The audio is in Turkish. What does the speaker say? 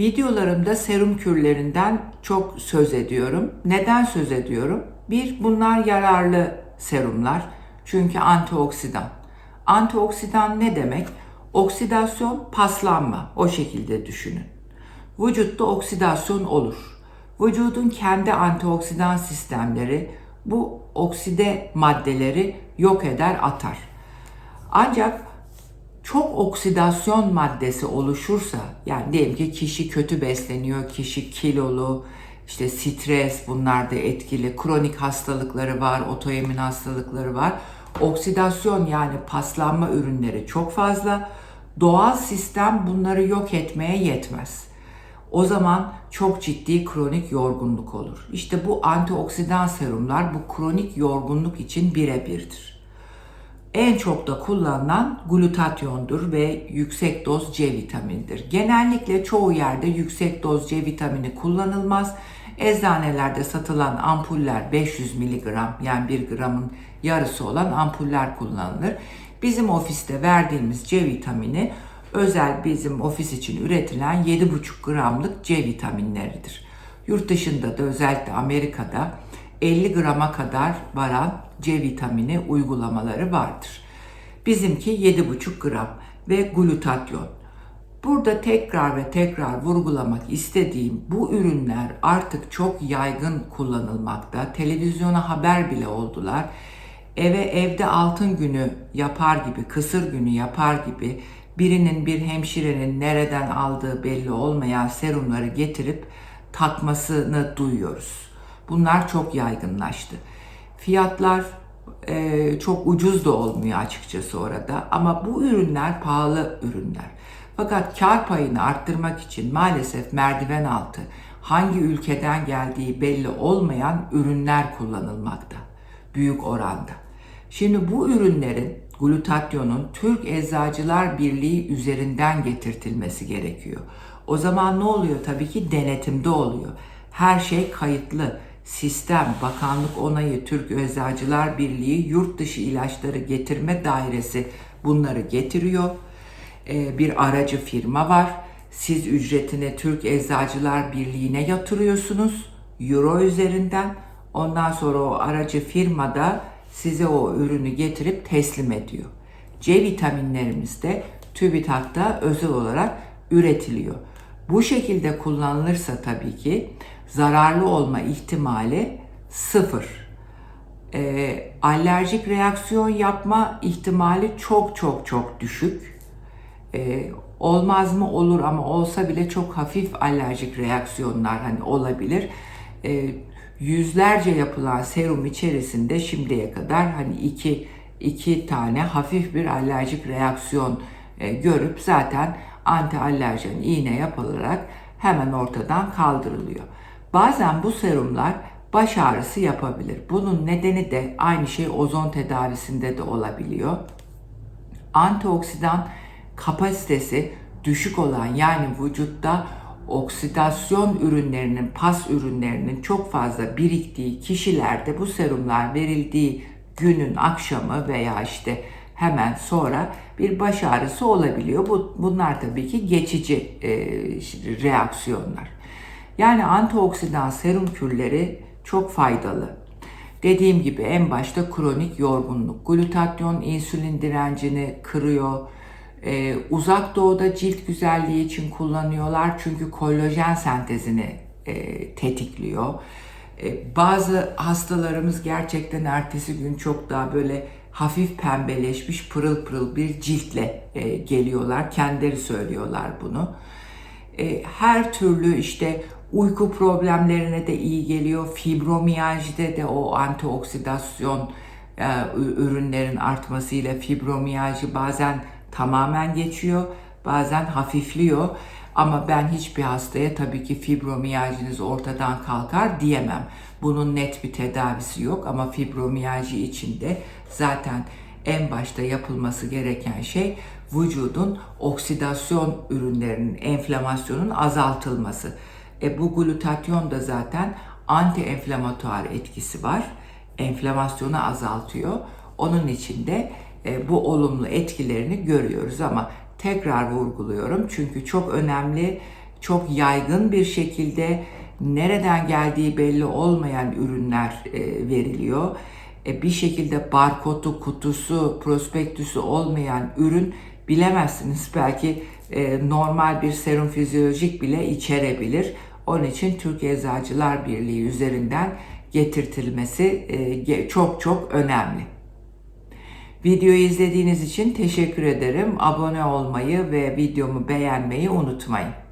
Videolarımda serum kürlerinden çok söz ediyorum. Neden söz ediyorum? Bir, bunlar yararlı serumlar. Çünkü antioksidan. Antioksidan ne demek? Oksidasyon, paslanma. O şekilde düşünün. Vücutta oksidasyon olur. Vücudun kendi antioksidan sistemleri bu okside maddeleri yok eder, atar. Ancak çok oksidasyon maddesi oluşursa yani diyelim ki kişi kötü besleniyor, kişi kilolu, işte stres bunlar da etkili, kronik hastalıkları var, otoimmün hastalıkları var. Oksidasyon yani paslanma ürünleri çok fazla. Doğal sistem bunları yok etmeye yetmez. O zaman çok ciddi kronik yorgunluk olur. İşte bu antioksidan serumlar bu kronik yorgunluk için birebirdir. En çok da kullanılan glutatyondur ve yüksek doz C vitamindir. Genellikle çoğu yerde yüksek doz C vitamini kullanılmaz. Eczanelerde satılan ampuller 500 mg yani 1 gramın yarısı olan ampuller kullanılır. Bizim ofiste verdiğimiz C vitamini özel bizim ofis için üretilen 7,5 gramlık C vitaminleridir. Yurt dışında da özellikle Amerika'da 50 grama kadar varan C vitamini uygulamaları vardır. Bizimki 7,5 gram ve glutatyon. Burada tekrar ve tekrar vurgulamak istediğim bu ürünler artık çok yaygın kullanılmakta. Televizyona haber bile oldular. Eve evde altın günü yapar gibi, kısır günü yapar gibi birinin bir hemşirenin nereden aldığı belli olmayan serumları getirip takmasını duyuyoruz. Bunlar çok yaygınlaştı. Fiyatlar e, çok ucuz da olmuyor açıkçası orada ama bu ürünler pahalı ürünler. Fakat kar payını arttırmak için maalesef merdiven altı hangi ülkeden geldiği belli olmayan ürünler kullanılmakta büyük oranda. Şimdi bu ürünlerin glutatyonun Türk Eczacılar Birliği üzerinden getirtilmesi gerekiyor. O zaman ne oluyor? Tabii ki denetimde oluyor. Her şey kayıtlı. Sistem, bakanlık onayı, Türk Eczacılar Birliği yurt dışı ilaçları getirme dairesi bunları getiriyor. Ee, bir aracı firma var. Siz ücretini Türk Eczacılar Birliği'ne yatırıyorsunuz. Euro üzerinden. Ondan sonra o aracı firmada size o ürünü getirip teslim ediyor. C vitaminlerimiz de TÜBİTAK'ta özel olarak üretiliyor. Bu şekilde kullanılırsa tabii ki zararlı olma ihtimali sıfır. Ee, alerjik reaksiyon yapma ihtimali çok çok çok düşük. Ee, olmaz mı olur ama olsa bile çok hafif alerjik reaksiyonlar hani olabilir. Ee, yüzlerce yapılan serum içerisinde şimdiye kadar hani iki, iki tane hafif bir alerjik reaksiyon e, görüp zaten anti alerjen iğne yapılarak hemen ortadan kaldırılıyor. Bazen bu serumlar baş ağrısı yapabilir. Bunun nedeni de aynı şey ozon tedavisinde de olabiliyor. Antioksidan kapasitesi düşük olan yani vücutta oksidasyon ürünlerinin, pas ürünlerinin çok fazla biriktiği kişilerde bu serumlar verildiği günün akşamı veya işte hemen sonra bir baş ağrısı olabiliyor. Bu, bunlar tabii ki geçici e, reaksiyonlar. Yani antioksidan serum kürleri çok faydalı. Dediğim gibi en başta kronik yorgunluk. Glutatyon insülin direncini kırıyor. Ee, uzak doğuda cilt güzelliği için kullanıyorlar çünkü kollajen sentezini e, tetikliyor. E, bazı hastalarımız gerçekten ertesi gün çok daha böyle hafif pembeleşmiş pırıl pırıl bir ciltle e, geliyorlar. Kendileri söylüyorlar bunu. E, her türlü işte uyku problemlerine de iyi geliyor. Fibromiyajide de o antioksidasyon e, ürünlerin artmasıyla fibromiyajı bazen tamamen geçiyor, bazen hafifliyor. Ama ben hiçbir hastaya tabii ki fibromiyajınız ortadan kalkar diyemem. Bunun net bir tedavisi yok ama fibromiyajı içinde zaten en başta yapılması gereken şey vücudun oksidasyon ürünlerinin, enflamasyonun azaltılması. E bu glutatyon da zaten anti-enflamatuar etkisi var. Enflamasyonu azaltıyor. Onun için de e, bu olumlu etkilerini görüyoruz ama tekrar vurguluyorum çünkü çok önemli çok yaygın bir şekilde nereden geldiği belli olmayan ürünler e, veriliyor. E, bir şekilde barkodu, kutusu, prospektüsü olmayan ürün bilemezsiniz. Belki e, normal bir serum fizyolojik bile içerebilir. Onun için Türk Eczacılar Birliği üzerinden getirtilmesi çok çok önemli. Videoyu izlediğiniz için teşekkür ederim. Abone olmayı ve videomu beğenmeyi unutmayın.